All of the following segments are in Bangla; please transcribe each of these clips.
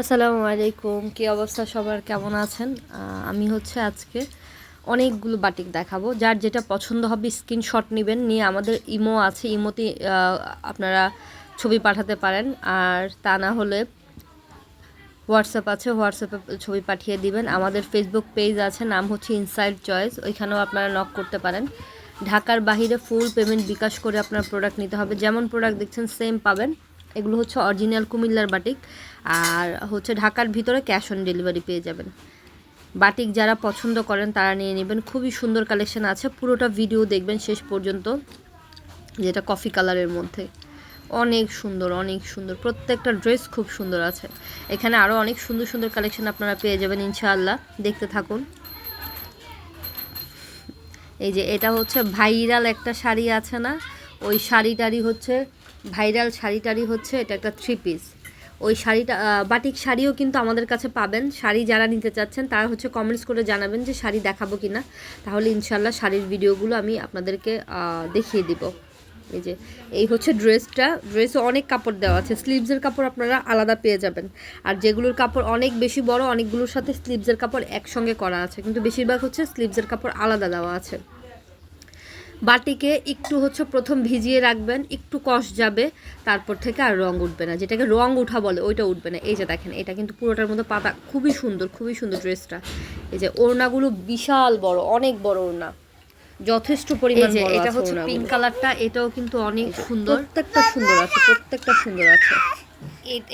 আসসালামু আলাইকুম, কী অবস্থা সবার? কেমন আছেন? আমি হচ্ছে আজকে অনেকগুলো বাটিক দেখাবো। যার যেটা পছন্দ হবে স্ক্রিনশট নেবেন। নিয়ে আমাদের ইমো আছে, ইমোতে আপনারা ছবি পাঠাতে পারেন। আর তা না হলে হোয়াটসঅ্যাপ আছে, হোয়াটসঅ্যাপে ছবি পাঠিয়ে দিবেন। আমাদের ফেসবুক পেজ আছে, নাম হচ্ছে ইনসাইড চয়েস ওইখানেও আপনারা নক করতে পারেন। ঢাকার বাহিরে ফুল পেমেন্ট বিকাশ করে আপনার প্রোডাক্ট নিতে হবে। যেমন প্রোডাক্ট দেখছেন সেম পাবেন। এগুলো হচ্ছে অরিজিনাল কুমিল্লার বাটিক আর হচ্ছে ঢাকার ভিতরে ক্যাশ অন ডেলিভারি পেয়ে যাবেন। বাটিক যারা পছন্দ করেন তারা নিয়ে নেবেন। খুবই সুন্দর কালেকশন আছে। পুরোটা ভিডিও দেখবেন শেষ পর্যন্ত, যেটা কফি কালারের মধ্যে। অনেক সুন্দর অনেক সুন্দর। প্রত্যেকটা ড্রেস খুব সুন্দর আছে। এখানে আরও অনেক সুন্দর সুন্দর কালেকশন আপনারা পেয়ে যাবেন ইনশাআল্লাহ। দেখতে থাকুন। এই যে এটা হচ্ছে ভাইরাল একটা শাড়ি আছে না? ওই শাড়িটারই হচ্ছে ভাইরাল শাড়িটারই হচ্ছে এটা একটা থ্রি পিস ওই শাড়িটা বাটিক শাড়িও কিন্তু আমাদের কাছে পাবেন। শাড়ি যারা নিতে চাচ্ছেন, তারা হচ্ছে কমেন্টস করে জানাবেন যে শাড়ি দেখাবো কি না তাহলে ইনশাল্লাহ শাড়ির ভিডিওগুলো আমি আপনাদেরকে দেখিয়ে দিব। এই যে, এই হচ্ছে ড্রেসটা ড্রেসে অনেক কাপড় দেওয়া আছে। স্লিভসের কাপড় আপনারা আলাদা পেয়ে যাবেন। আর যেগুলোর কাপড় অনেক বেশি বড়, অনেকগুলোর সাথে স্লিভসের কাপড় একসঙ্গে করা আছে। কিন্তু বেশিরভাগ হচ্ছে স্লিভসের কাপড় আলাদা দেওয়া আছে। বাটিকে একটু হচ্ছে প্রথম ভিজিয়ে রাখবেন একটু কষ যাবে তারপর থেকে আর রং উঠবে না। যেটাকে রং উঠা বলে ওইটা উঠবে না। এই যে দেখেন এটা কিন্তু পুরোটার মধ্যে পাতা খুবই সুন্দর খুবই সুন্দর ড্রেসটা। এই যে ওড়নাগুলো বিশাল বড় অনেক বড় ওড়না। যথেষ্ট পরিমাণ যে এটা হচ্ছে পিঙ্ক কালারটা এটাও কিন্তু অনেক সুন্দর। প্রত্যেকটা সুন্দর আছে প্রত্যেকটা সুন্দর আছে।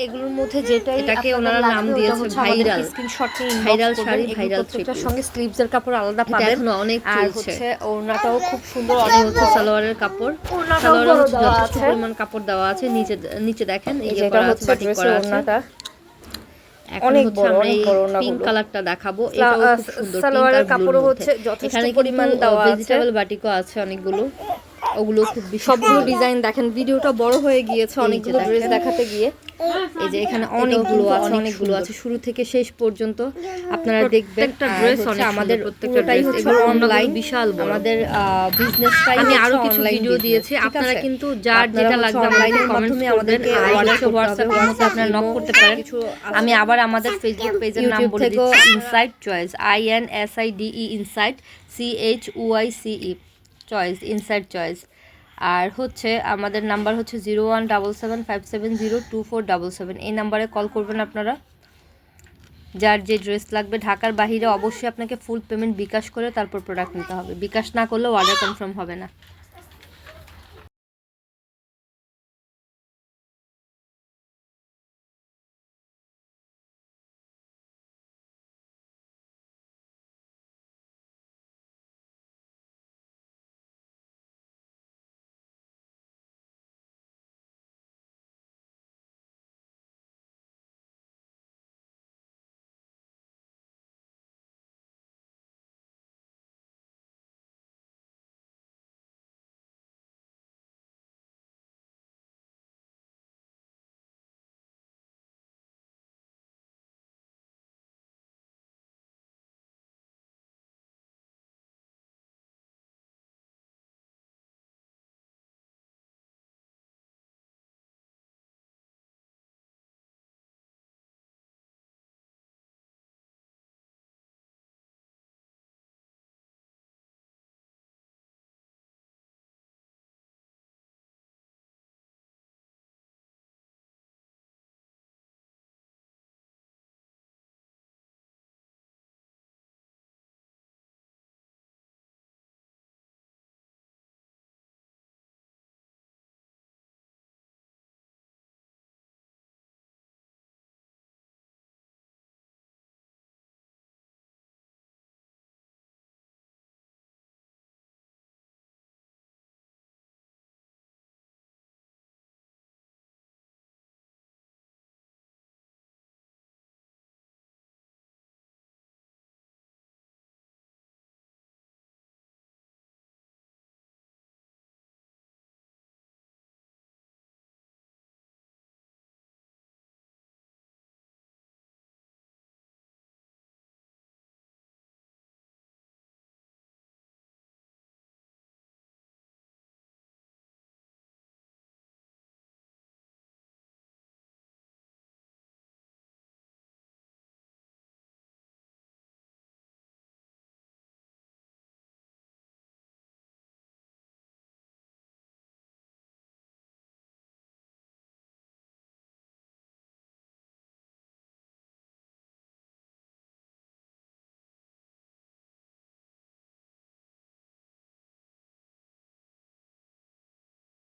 এগুলোর মধ্যে যেটাই এটাকে ওনারা নাম দিয়েছে ভাইরাল। স্ক্রিনশট নিয়ে ভাইরাল শাড়ি, ভাইরাল প্রত্যেকটার সঙ্গে স্লিভসের কাপড় আলাদা পাবেন। এখনও অনেক চলছে। ওড়নাটাও খুব সুন্দর অনেক হচ্ছে সালোয়ারের কাপড়। ওড়নাটাও সালোয়ারে হচ্ছে যথেষ্ট পরিমাণ কাপড় দেওয়া আছে। নিচে নিচে দেখেন এই যে করা আছে বাটিক করা আছে। অনেক বড়, আমরা অনেক বড়। পিঙ্ক কালারটা দেখাবো। এটাও খুব সুন্দর সালোয়ারের কাপড়ও হচ্ছে যথেষ্ট পরিমাণ পরিমাণ দেওয়া আছে। ভেজিটেবল বাটিকও আছে অনেকগুলো। ওগুলো খুব সবগুলো ডিজাইন দেখেন ভিডিওটা বড় হয়ে গিয়েছে এই যে অনেকগুলো ড্রেস দেখাতে গিয়ে। এই যে এখানে অনেকগুলো আছে অনেকগুলো আছে। শুরু থেকে শেষ পর্যন্ত আপনারা দেখবেন অনেক আমাদের প্রত্যেকটা পুরোটাই dress। হচ্ছে অনলাইন বিশাল। আমাদের বিজনেসটাই আমি আরও কিছু ভিডিও দিয়েছি। আপনারা কিন্তু যার যেটা লাগবে আমাদেরকে কমেন্টস করবেন আর হোয়াটসঅ্যাপ মধ্যে আপনারা নক করতে পারেন। আমি আবার আমাদের ফেসবুক পেজের নাম বলে দিচ্ছি। Inside choice I N S I D E inside C H Y C E choice inside choice আর হচ্ছে আমাদের নাম্বার হচ্ছে zero one double seven five seven zero two four double seven এই নাম্বারে কল করবেন আপনারা। যার যে ড্রেস লাগবে, ঢাকার বাহিরে অবশ্যই আপনাকে ফুল পেমেন্ট বিকাশ করে তারপর প্রোডাক্ট নিতে হবে। বিকাশ না করলেও অর্ডার কনফার্ম হবে না।